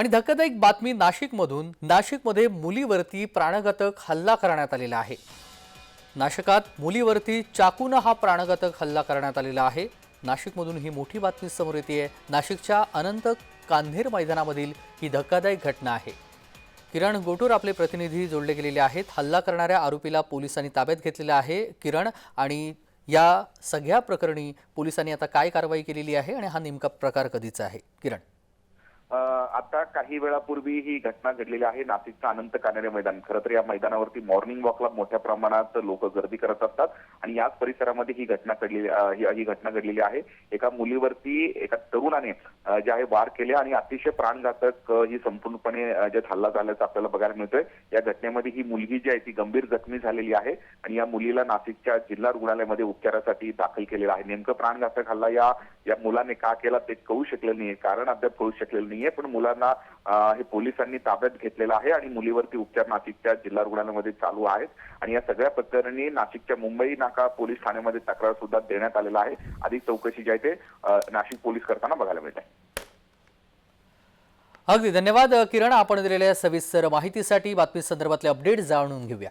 आणि धक्कादायक बातमी नाशिकमधून. नाशिकमध्ये मुलीवरती प्राणघातक हल्ला करण्यात आलेला आहे. नाशिकात मुलीवरती चाकून हा प्राणघातक हल्ला करण्यात आलेला आहे. नाशिकमधून ही मोठी बातमी समोर येते आहे नाशिकच्या अनंत कान्हेर मैदानामधील ही धक्कादायक घटना आहे. किरण गोटूर आपले प्रतिनिधी जोडले गेलेले आहेत. हल्ला करणाऱ्या आरोपीला पोलिसांनी ताब्यात घेतलेलं आहे. किरण आणि या सगळ्या प्रकरणी पोलिसांनी आता काय कारवाई केलेली आहे आणि हा नेमका प्रकार कधीचा आहे? किरण. आता काही वेळापूर्वी ही घटना घडलेली आहे. नाशिकचं अनंत कानेरे मैदान. खरं तर या मैदानावरती मॉर्निंग वॉकला मोठ्या प्रमाणात लोक गर्दी करत असतात आणि याच परिसरामध्ये ही घटना घडलेली ही घटना घडलेली आहे. एका मुलीवरती एका तरुणाने जे आहे वार केले आणि अतिशय प्राणघातक ही संपूर्णपणे जे हल्ला झाल्याचं आपल्याला बघायला मिळतोय. या घटनेमध्ये ही मुलगी जी आहे ती गंभीर जखमी झालेली आहे आणि या मुलीला नाशिकच्या जिल्हा रुग्णालयामध्ये उपचारासाठी दाखल केलेला आहे. नेमकं प्राणघातक हल्ला या या मुलाने का केला ते कळू शकलेलं नाही कारण अद्याप कळू शकलेलं नाही नाहीये पण मुलांना हे पोलिसांनी ताब्यात घेतलेलं आहे आणि मुलीवरती उपचार नाशिकच्या जिल्हा रुग्णालयामध्ये चालू आहेत. आणि या सगळ्या प्रकरणी नाशिकच्या मुंबई नाका पोलीस ठाण्यामध्ये तक्रार सुद्धा देण्यात आलेला आहे. अधिक चौकशी जी आहे ते नाशिक पोलीस करताना बघायला मिळत आहे. अगदी धन्यवाद किरण. आपण दिलेल्या सविस्तर माहितीसाठी बातमी संदर्भातले अपडेट जाणून घेऊया.